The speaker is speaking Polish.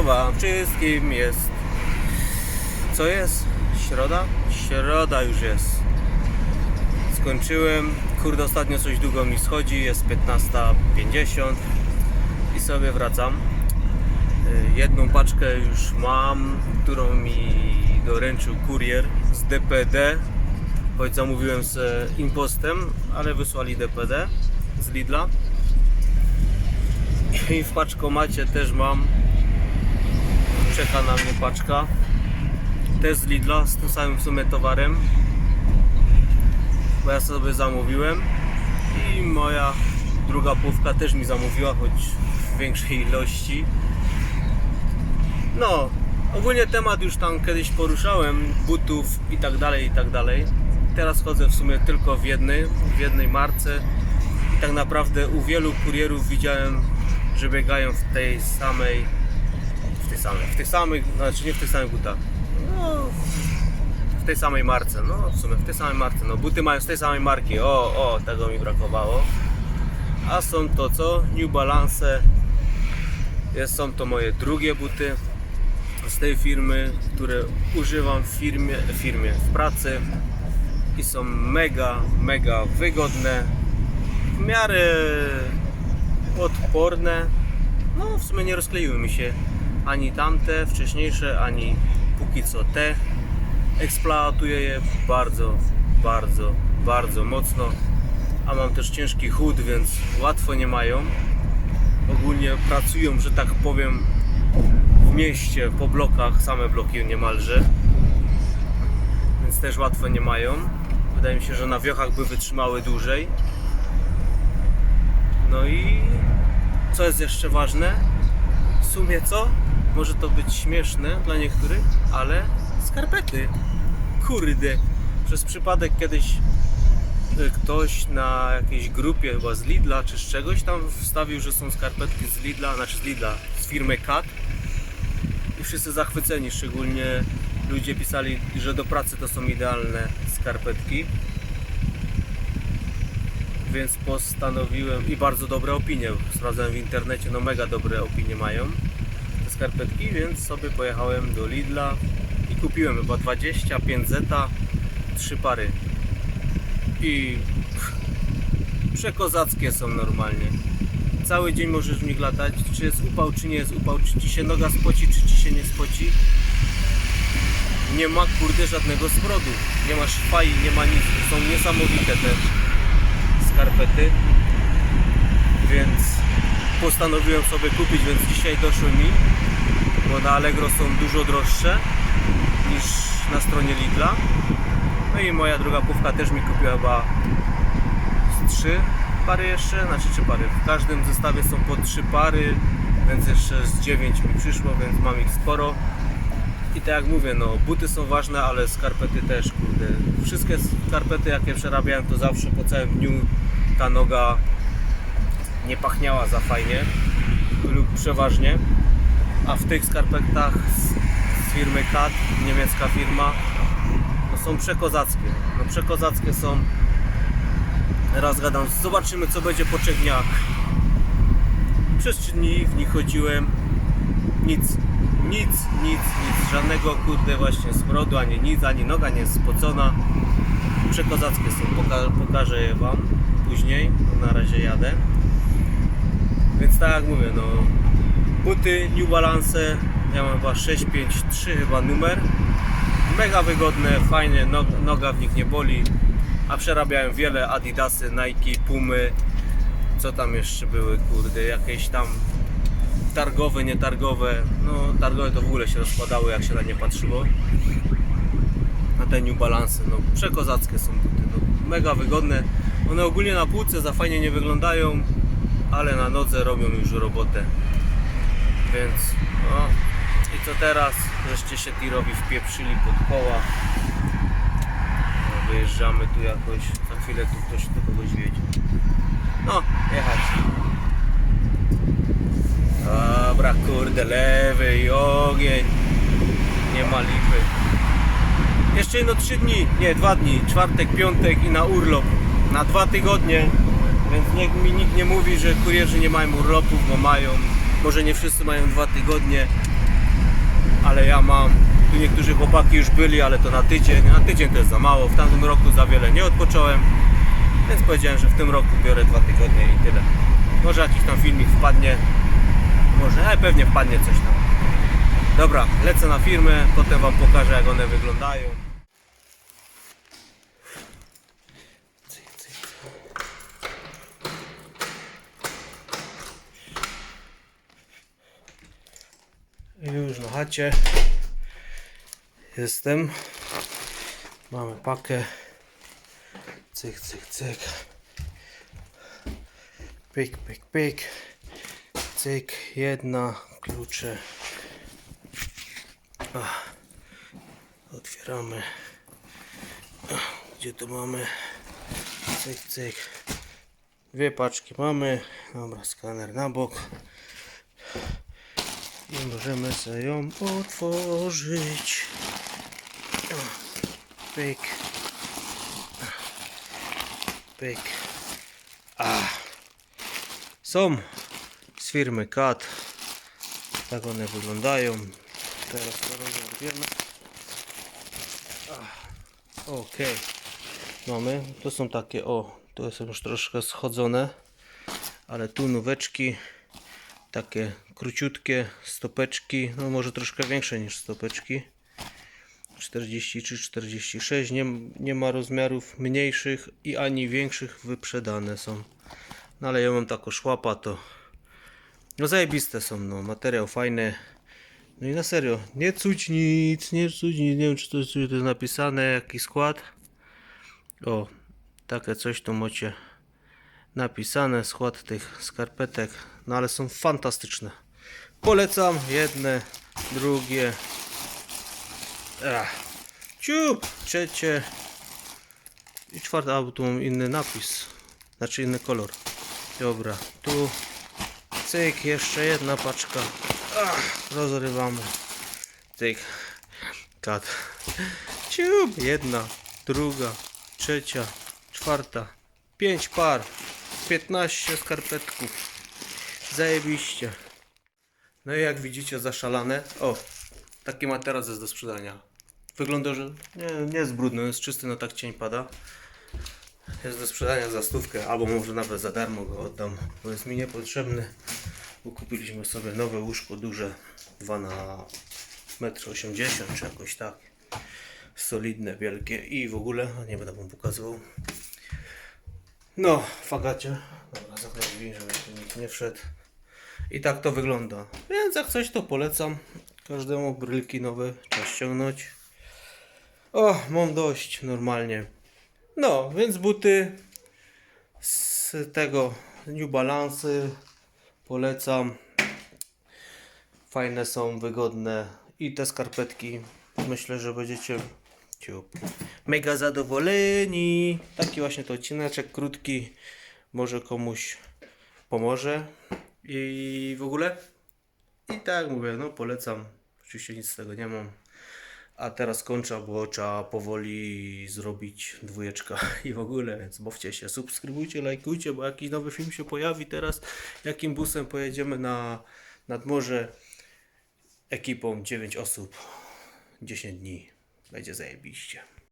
Wszystkim jest. Co jest? Środa? Środa już jest. Skończyłem. Kurde, ostatnio coś długo mi schodzi. Jest 15.50 i sobie wracam. Y, Jedną paczkę już mam, którą mi doręczył kurier z DPD. Choć zamówiłem z impostem, ale wysłali DPD z Lidla. I w paczkomacie też mam. Czeka na mnie paczka. Też z Lidla, z tym samym w sumie towarem. Bo ja sobie zamówiłem. I moja druga połówka też mi zamówiła, choć w większej ilości. No, ogólnie temat już tam kiedyś poruszałem, butów i tak dalej, i tak dalej. Teraz chodzę w sumie tylko w jednej, w jednej marce. I tak naprawdę u wielu kurierów widziałem, że biegają w tej samej, samej, w tych samych, znaczy nie w tych samych butach. No, w tej samej marce, no w sumie w tej samej marce, no buty mają z tej samej marki, o, o, tego mi brakowało. A są to co? New Balance. Jest, są to moje drugie buty z tej firmy, które używam w firmie, firmie w pracy i są mega, mega wygodne, w miarę odporne. No w sumie nie rozkleiły mi się ani tamte wcześniejsze, ani póki co te. Eksploatuję je bardzo, bardzo, bardzo mocno, a mam też ciężki chód, więc łatwo nie mają. Ogólnie pracują, że tak powiem, w mieście, po blokach, same bloki niemalże. Więc też łatwo nie mają. Wydaje mi się, że na wiochach by wytrzymały dłużej. No i co jest jeszcze ważne? W sumie co? Może to być śmieszne dla niektórych, ale skarpety. Kurde. Przez przypadek kiedyś y, ktoś na jakiejś grupie chyba z Lidla czy z czegoś tam wstawił, że są skarpetki z Lidla, znaczy z Lidla, z firmy Cat i wszyscy zachwyceni, szczególnie ludzie pisali, że do pracy to są idealne skarpetki. Więc postanowiłem i bardzo dobre opinie. Sprawdzałem w internecie, no mega dobre opinie mają skarpetki, więc sobie pojechałem do Lidla i kupiłem chyba 25 zeta, 3 pary. I przekozackie są normalnie. Cały dzień możesz w nich latać, czy jest upał, czy nie jest upał, czy ci się noga spoci, czy ci się nie spoci. Nie ma kurde żadnego smrodu, nie ma szwaj, nie ma nic. Są niesamowite te skarpety. Więc postanowiłem sobie kupić, więc dzisiaj doszły mi, bo na Allegro są dużo droższe niż na stronie Lidla. No i moja druga pówka też mi kupiła chyba trzy pary jeszcze, znaczy trzy pary. W każdym zestawie są po trzy pary, więc jeszcze z 9 mi przyszło, więc mam ich sporo. I tak jak mówię, no buty są ważne, ale skarpety też, kurde. Wszystkie skarpety jakie przerabiałem, to zawsze po całym dniu ta noga nie pachniała za fajnie lub przeważnie. A w tych skarpetach z, z firmy CAT, niemiecka firma, no są przekozackie. No przekozackie są. Raz gadam, zobaczymy co będzie po trzech dniach. Przez trzy dni w nich chodziłem. Nic, nic, nic, nic. Żadnego kurde właśnie smrodu, ani nic, ani noga nie jest spocona. Przekozackie są. Poka pokażę je Wam później. Na razie jadę. Więc tak jak mówię, no buty New Balance, ja mam chyba 653 chyba numer. Mega wygodne, fajnie, no, noga w nich nie boli. A przerabiałem wiele Adidasy, Nike, Pumy. Co tam jeszcze były, kurde, jakieś tam targowe, nietargowe. No targowe to w ogóle się rozkładały jak się na nie patrzyło. A te New Balance, no przekozackie są buty, no, mega wygodne. One ogólnie na półce za fajnie nie wyglądają, ale na nodze robią już robotę. Więc no i co teraz? Wreszcie się tirowi wpieprzyli pod koła. No, wyjeżdżamy tu jakoś, za chwilę tu ktoś do kogoś wiedzie. No, jechać. Dobra, kurde, lewy i ogień. Nie ma lipy. Jeszcze jedno trzy dni, nie, dwa dni, czwartek, piątek i na urlop. Na dwa tygodnie, więc niech mi nikt nie mówi, że kurierzy nie mają urlopów, bo mają. Może nie wszyscy mają dwa tygodnie, ale ja mam. Tu niektórzy chłopaki już byli, ale to na tydzień. Na tydzień to jest za mało. W tamtym roku za wiele nie odpocząłem, więc powiedziałem, że w tym roku biorę dwa tygodnie i tyle. Może jakiś tam filmik wpadnie, może, ale pewnie wpadnie coś tam. Dobra, lecę na firmę, potem Wam pokażę jak one wyglądają. Już na chacie jestem. Mamy pakę. Cyk, cyk, cyk. Pyk, pyk, pyk. Cyk, jedna, klucze. Ach. Otwieramy. Ach, Gdzie tu mamy? Cyk, cyk. Dwie paczki mamy. Dobra, skaner na bok. Możemy sobie ją otworzyć. Pyk. Pyk. A. Są z firmy CAT. Tak one wyglądają. Teraz to rozerwiemy. Ok. Mamy. To są takie, o, to są już troszkę schodzone. Ale tu nóweczki. Takie króciutkie stopeczki. No może troszkę większe niż stopeczki. 43, 46. Nie, nie ma rozmiarów mniejszych i ani większych wyprzedane są. No ale ja mam taką szłapa to. No zajebiste są, no. Materiał fajny. No i na serio, nie cuć nic, nie cuć nic, nie wiem czy to jest, czy to jest napisane, jaki skład. O, takie coś tu macie napisane, skład tych skarpetek, no ale są fantastyczne. Polecam jedne, drugie, Ach. ciup, trzecie i czwarte, a bo tu mam inny napis, znaczy inny kolor. Dobra, tu cyk, jeszcze jedna paczka. Ach, rozrywamy. Cyk. Kat. Ciup. Jedna, druga, trzecia, czwarta. Pięć par. 15 skarpetków. Zajebiście. No i jak widzicie zaszalane. O, taki materac jest do sprzedania. Wygląda, że nie, nie jest brudny, jest czysty, no tak cień pada. Jest do sprzedania za stówkę, albo może nawet za darmo go oddam, bo jest mi niepotrzebny. Bo kupiliśmy sobie nowe łóżko duże, 2 na 1,80 m czy jakoś tak. Solidne, wielkie i w ogóle, nie będę wam pokazywał. No, fagacie. Dobra, zamknę drzwi, żeby nikt nie wszedł. I tak to wygląda. Więc jak coś to polecam. Każdemu brylki nowe trzeba ściągnąć. O, mam dość normalnie. No, więc buty z tego New Balance polecam. Fajne są, wygodne i te skarpetki myślę, że będziecie ciup, mega zadowoleni. Taki właśnie to odcineczek krótki, może komuś pomoże i w ogóle. I tak mówię, no polecam. Oczywiście nic z tego nie mam. A teraz kończę, bo trzeba powoli zrobić dwójeczka i w ogóle, więc bawcie się, subskrybujcie, lajkujcie, bo jakiś nowy film się pojawi teraz, jakim busem pojedziemy na nad morze ekipą 9 osób, 10 dni, będzie zajebiście.